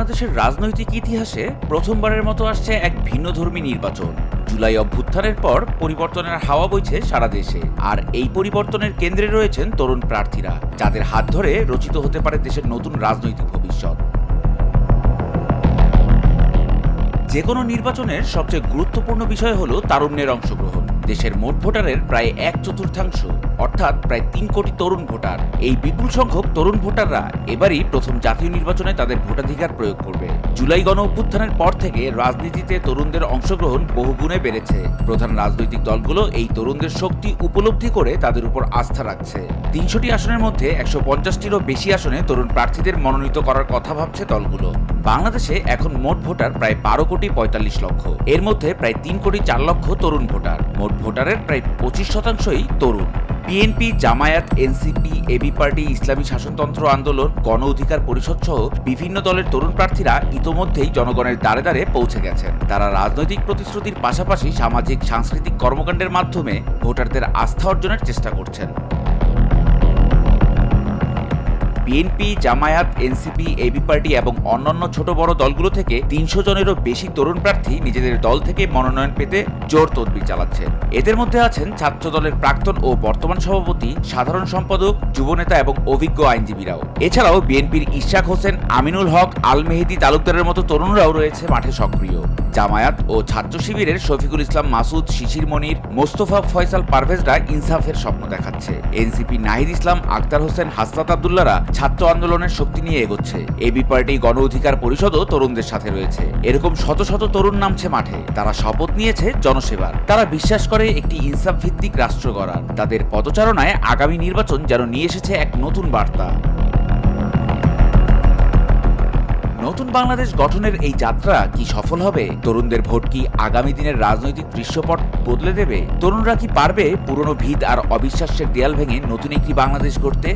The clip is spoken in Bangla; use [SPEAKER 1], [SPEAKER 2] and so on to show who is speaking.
[SPEAKER 1] বাংলাদেশের রাজনৈতিক ইতিহাসে প্রথমবারের মতো আসছে এক ভিন্নধর্মী নির্বাচন। জুলাই অভ্যুত্থানের পর পরিবর্তনের হাওয়া বইছে সারা দেশে। আর এই পরিবর্তনের কেন্দ্রে রয়েছেন তরুণ প্রার্থীরা, যাদের হাত ধরে রচিত হতে পারে দেশের নতুন রাজনৈতিক ভবিষ্যৎ। যে কোনো নির্বাচনের সবচেয়ে গুরুত্বপূর্ণ বিষয় হলো তারুণ্যের অংশগ্রহণ। দেশের মোট ভোটারের প্রায় এক চতুর্থাংশ। অর্থাৎ প্রায় তিন কোটি তরুণ ভোটার। এই বিপুল সংখ্যক তরুণ ভোটাররা এবারই প্রথম জাতীয় নির্বাচনে তাদের ভোটাধিকার প্রয়োগ করবে। জুলাই গণ অভ্যুত্থানের পর থেকে রাজনীতিতে তরুণদের অংশগ্রহণ বহুগুণে বেড়েছে। প্রধান রাজনৈতিক দলগুলো এই তরুণদের শক্তি উপলব্ধি করে তাদের উপর আস্থা রাখছে। তিনশোটি আসনের মধ্যে একশো পঞ্চাশটিরও বেশি আসনে তরুণ প্রার্থীদের মনোনীত করার কথা ভাবছে দলগুলো। বাংলাদেশে এখন মোট ভোটার প্রায় বারো কোটি পঁয়তাল্লিশ লক্ষ। এর মধ্যে প্রায় তিন কোটি চার লক্ষ তরুণ ভোটার। মোট ভোটারের প্রায় পঁচিশ শতাংশই তরুণ। BNP, Jamaat, NCP, AB party, Islami Shasontantra Andolan, গণ অধিকার পরিষদ সহ বিভিন্ন দলের তরুণ প্রার্থীরা ইতোমধ্যেই জনগণের দ্বারে দ্বারে পৌঁছে গেছেন। তারা রাজনৈতিক প্রতিশ্রুতির পাশাপাশি সামাজিক, সাংস্কৃতিক কর্মকাণ্ডের মাধ্যমে ভোটারদের আস্থা অর্জনের চেষ্টা করছেন। BNP, Jamaat, NCP AB party এবং অন্যান্য ছোট বড় দলগুলো থেকে তিনশো জনেরও বেশি তরুণ প্রার্থী নিজেদের দল থেকে মনোনয়ন পেতে জোর তদবির চালাচ্ছে। এদের মধ্যে আছেন ছাত্র দলের প্রাক্তন ও বর্তমান সভাপতি, সাধারণ সম্পাদক, যুবনেতা এবং অভিজ্ঞ আইনজীবীরাও। এছাড়াও বিএনপির ইশাক হোসেন, আমিনুল হক, আল মেহেদি তালুকদারের মতো তরুণরাও রয়েছে মাঠে সক্রিয়। জামায়াত ও ছাত্র শিবিরের শফিকুল ইসলাম মাসুদ, শিশির মনির, মোস্তফা ফয়সাল পারভেজরা ইনসাফের স্বপ্ন দেখাচ্ছে। এনসিপি নাহিদ ইসলাম, আক্তার হোসেন, হাসনাত আবদুল্লারা ছাত্র আন্দোলনের শক্তি নিয়ে এগোচ্ছে। এবি পার্টি গণ অধিকার পরিষদও তরুণদের সাথে রয়েছে। এরকম শত শত তরুণ নামছে মাঠে। তারা শপথ নিয়েছে জনসেবার। তারা বিশ্বাস করে একটি ইনসাফ ভিত্তিক রাষ্ট্র গড়ার। তাদের পদচারণায় আগামী নির্বাচন যেন নিয়ে এসেছে এক নতুন বার্তা। বাংলাদেশ গঠনের এই যাত্রা কি সফল হবে? তরুণদের ভোট কি আগামী দিনের রাজনৈতিক দৃশ্যপট বদলে দেবে? তরুণরা কি পারবে পুরনো ভিত আর অবিশ্বাসের দেয়াল ভেঙে নতুন একটি বাংলাদেশ গড়তে?